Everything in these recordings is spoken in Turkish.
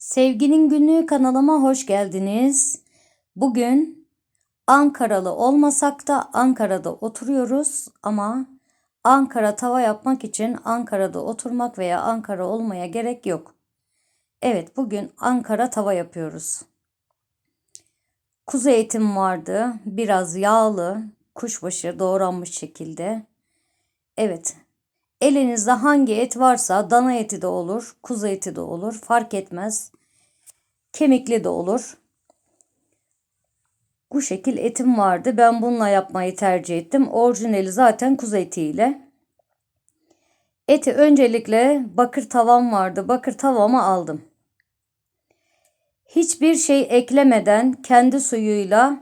Sevginin Günlüğü kanalıma hoş geldiniz. Bugün Ankaralı olmasak da Ankara'da oturuyoruz ama Ankara tava yapmak için Ankara'da oturmak veya Ankara olmaya gerek yok. Evet bugün Ankara tava yapıyoruz. Kuzu etim vardı. Biraz yağlı, kuşbaşı doğranmış şekilde. Evet. Elinizde hangi et varsa dana eti de olur, kuzu eti de olur, fark etmez. Kemikli de olur. Bu şekil etim vardı. Ben bununla yapmayı tercih ettim. Orijinali zaten kuzu etiyle. Eti öncelikle bakır tavam vardı. Bakır tavamı aldım. Hiçbir şey eklemeden kendi suyuyla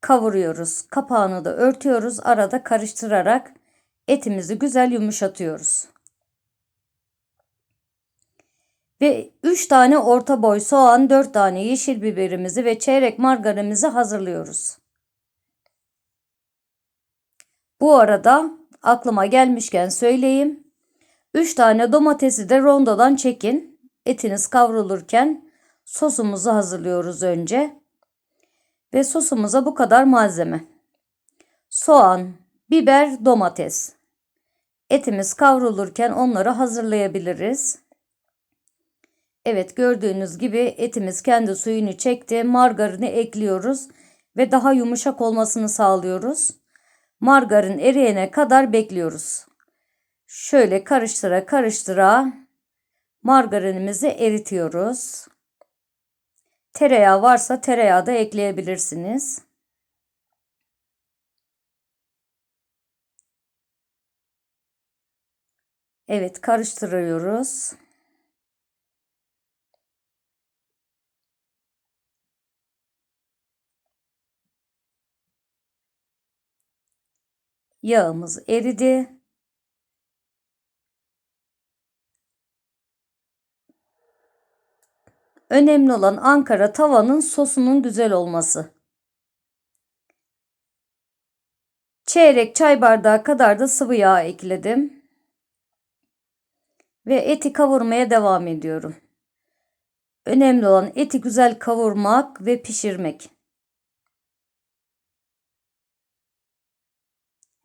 kavuruyoruz. Kapağını da örtüyoruz. Arada karıştırarak etimizi güzel yumuşatıyoruz. Ve 3 tane orta boy soğan, 4 tane yeşil biberimizi ve çeyrek margarinimizi hazırlıyoruz. Bu arada aklıma gelmişken söyleyeyim. 3 tane domatesi de rondodan çekin. Etiniz kavrulurken sosumuzu hazırlıyoruz önce. Ve sosumuza bu kadar malzeme. Soğan, biber, domates. Etimiz kavrulurken onları hazırlayabiliriz. Evet gördüğünüz gibi etimiz kendi suyunu çekti. Margarini ekliyoruz ve daha yumuşak olmasını sağlıyoruz. Margarin eriyene kadar bekliyoruz. Şöyle karıştıra karıştıra margarinimizi eritiyoruz. Tereyağı varsa tereyağı da ekleyebilirsiniz. Evet karıştırıyoruz. Yağımız eridi. Önemli olan Ankara tavanın sosunun güzel olması. Çeyrek çay bardağı kadar da sıvı yağ ekledim. Ve eti kavurmaya devam ediyorum. Önemli olan eti güzel kavurmak ve pişirmek.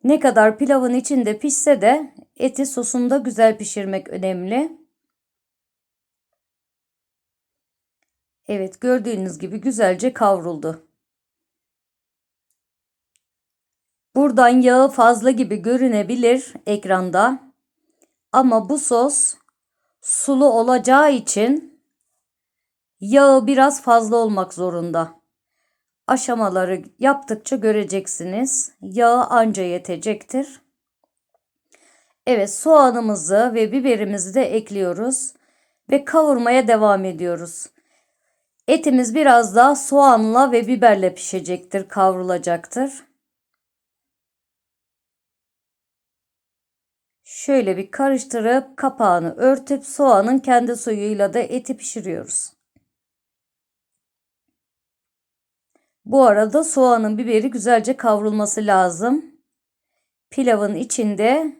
Ne kadar pilavın içinde pişse de eti sosunda güzel pişirmek önemli. Evet gördüğünüz gibi güzelce kavruldu. Buradan yağı fazla gibi görünebilir ekranda. Ama bu sos sulu olacağı için yağı biraz fazla olmak zorunda. Aşamaları yaptıkça göreceksiniz. Yağı anca yetecektir. Evet soğanımızı ve biberimizi de ekliyoruz ve kavurmaya devam ediyoruz. Etimiz biraz daha soğanla ve biberle pişecektir, kavrulacaktır. Şöyle bir karıştırıp kapağını örtüp soğanın kendi suyuyla da eti pişiriyoruz. Bu arada soğanın biberi güzelce kavrulması lazım. Pilavın içinde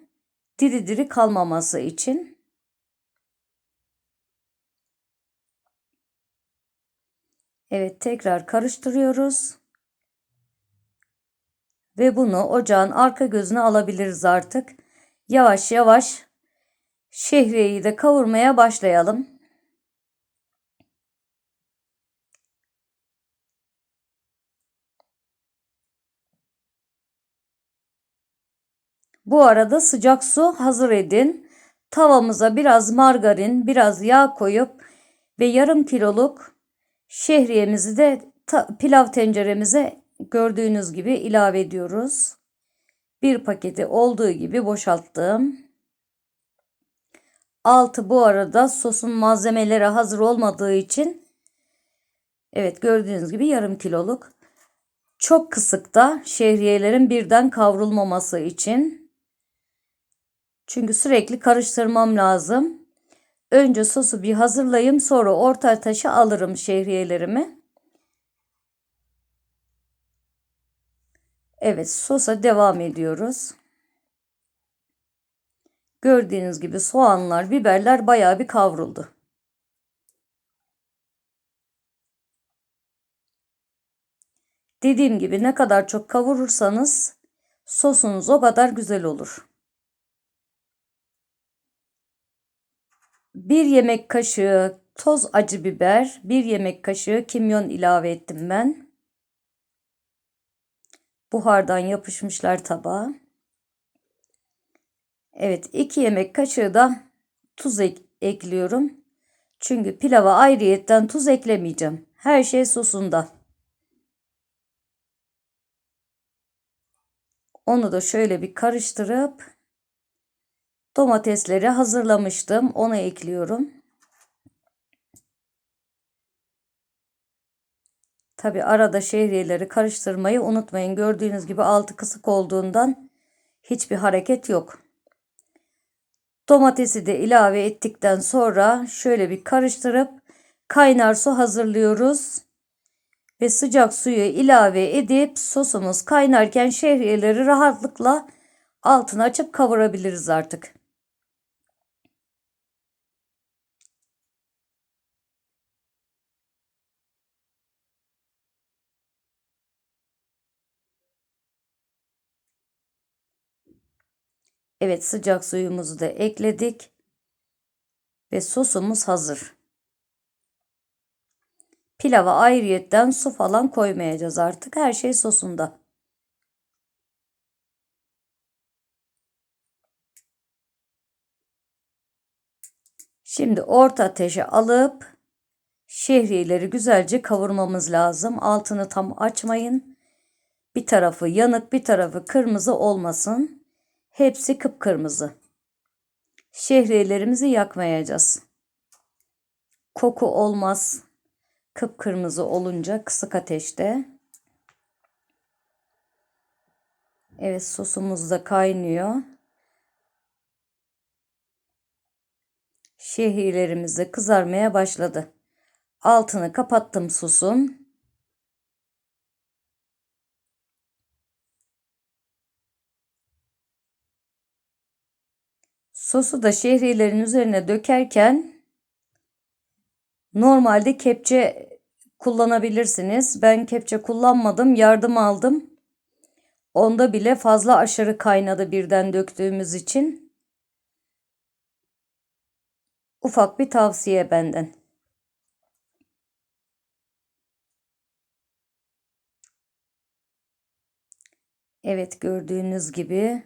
diri diri kalmaması için. Evet tekrar karıştırıyoruz. Ve bunu ocağın arka gözüne alabiliriz artık. Yavaş yavaş şehriyeyi de kavurmaya başlayalım. Bu arada sıcak su hazır edin. Tavamıza biraz margarin, biraz yağ koyup ve yarım kiloluk şehriyemizi de pilav tenceremize gördüğünüz gibi ilave ediyoruz. Bir paketi olduğu gibi boşalttım. Altı bu arada sosun malzemeleri hazır olmadığı için evet gördüğünüz gibi yarım kiloluk. Çok kısıkta şehriyelerin birden kavrulmaması için. Çünkü sürekli karıştırmam lazım. Önce sosu bir hazırlayayım sonra orta ateşe alırım şehriyelerimi. Evet sosa devam ediyoruz. Gördüğünüz gibi soğanlar, biberler bayağı bir kavruldu. Dediğim gibi ne kadar çok kavurursanız sosunuz o kadar güzel olur. Bir yemek kaşığı toz acı biber, bir yemek kaşığı kimyon ilave ettim ben. Buhardan yapışmışlar tabağa. Evet, iki yemek kaşığı da tuz ek ekliyorum. Çünkü pilava ayrıyetten tuz eklemeyeceğim. Her şey sosunda. Onu da şöyle bir karıştırıp domatesleri hazırlamıştım. Onu ekliyorum. Tabi arada şehriyeleri karıştırmayı unutmayın. Gördüğünüz gibi altı kısık olduğundan hiçbir hareket yok. Domatesi de ilave ettikten sonra şöyle bir karıştırıp kaynar su hazırlıyoruz. Ve sıcak suyu ilave edip sosumuz kaynarken şehriyeleri rahatlıkla altını açıp kavurabiliriz artık. Evet sıcak suyumuzu da ekledik. Ve sosumuz hazır. Pilava ayrıyetten su falan koymayacağız artık. Her şey sosunda. Şimdi orta ateşe alıp şehriyeleri güzelce kavurmamız lazım. Altını tam açmayın. Bir tarafı yanık bir tarafı kırmızı olmasın. Hepsi kıpkırmızı. Şehriyelerimizi yakmayacağız. Koku olmaz. Kıpkırmızı olunca kısık ateşte. Evet sosumuz da kaynıyor. Şehriyelerimiz de kızarmaya başladı. Altını kapattım sosun. Sosu da şehriyelerin üzerine dökerken normalde kepçe kullanabilirsiniz. Ben kepçe kullanmadım, yardım aldım. Onda bile fazla aşırı kaynadı birden döktüğümüz için. Ufak bir tavsiye benden. Evet gördüğünüz gibi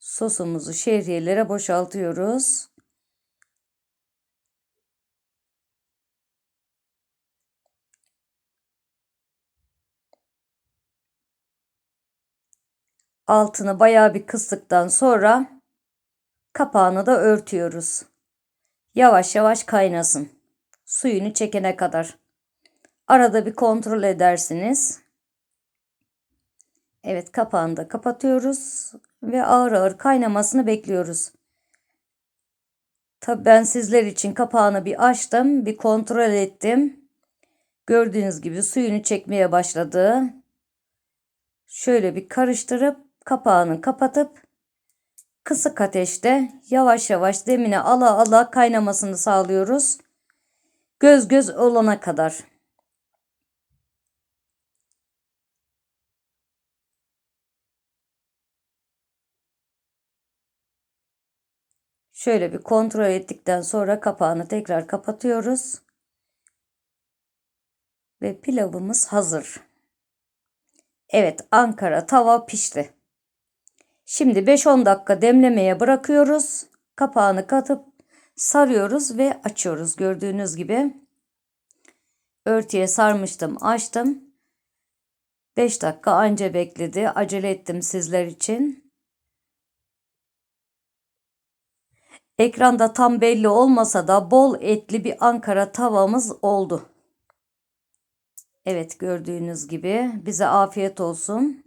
sosumuzu şehriyelere boşaltıyoruz. Altını bayağı bir kıstıktan sonra kapağını da örtüyoruz. Yavaş yavaş kaynasın. Suyunu çekene kadar. Arada bir kontrol edersiniz. Evet kapağını da kapatıyoruz ve ağır ağır kaynamasını bekliyoruz. Tabi ben sizler için kapağını bir açtım, bir kontrol ettim. Gördüğünüz gibi suyunu çekmeye başladı. Şöyle bir karıştırıp kapağını kapatıp kısık ateşte yavaş yavaş demine ala ala kaynamasını sağlıyoruz. Göz göz olana kadar. Şöyle bir kontrol ettikten sonra kapağını tekrar kapatıyoruz. Ve pilavımız hazır. Evet Ankara tava pişti. Şimdi 5-10 dakika demlemeye bırakıyoruz. Kapağını katıp sarıyoruz ve açıyoruz. Gördüğünüz gibi örtüye sarmıştım, açtım. 5 dakika anca bekledi. Acele ettim sizler için. Ekranda tam belli olmasa da bol etli bir Ankara tavamız oldu. Evet gördüğünüz gibi bize afiyet olsun.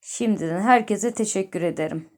Şimdiden herkese teşekkür ederim.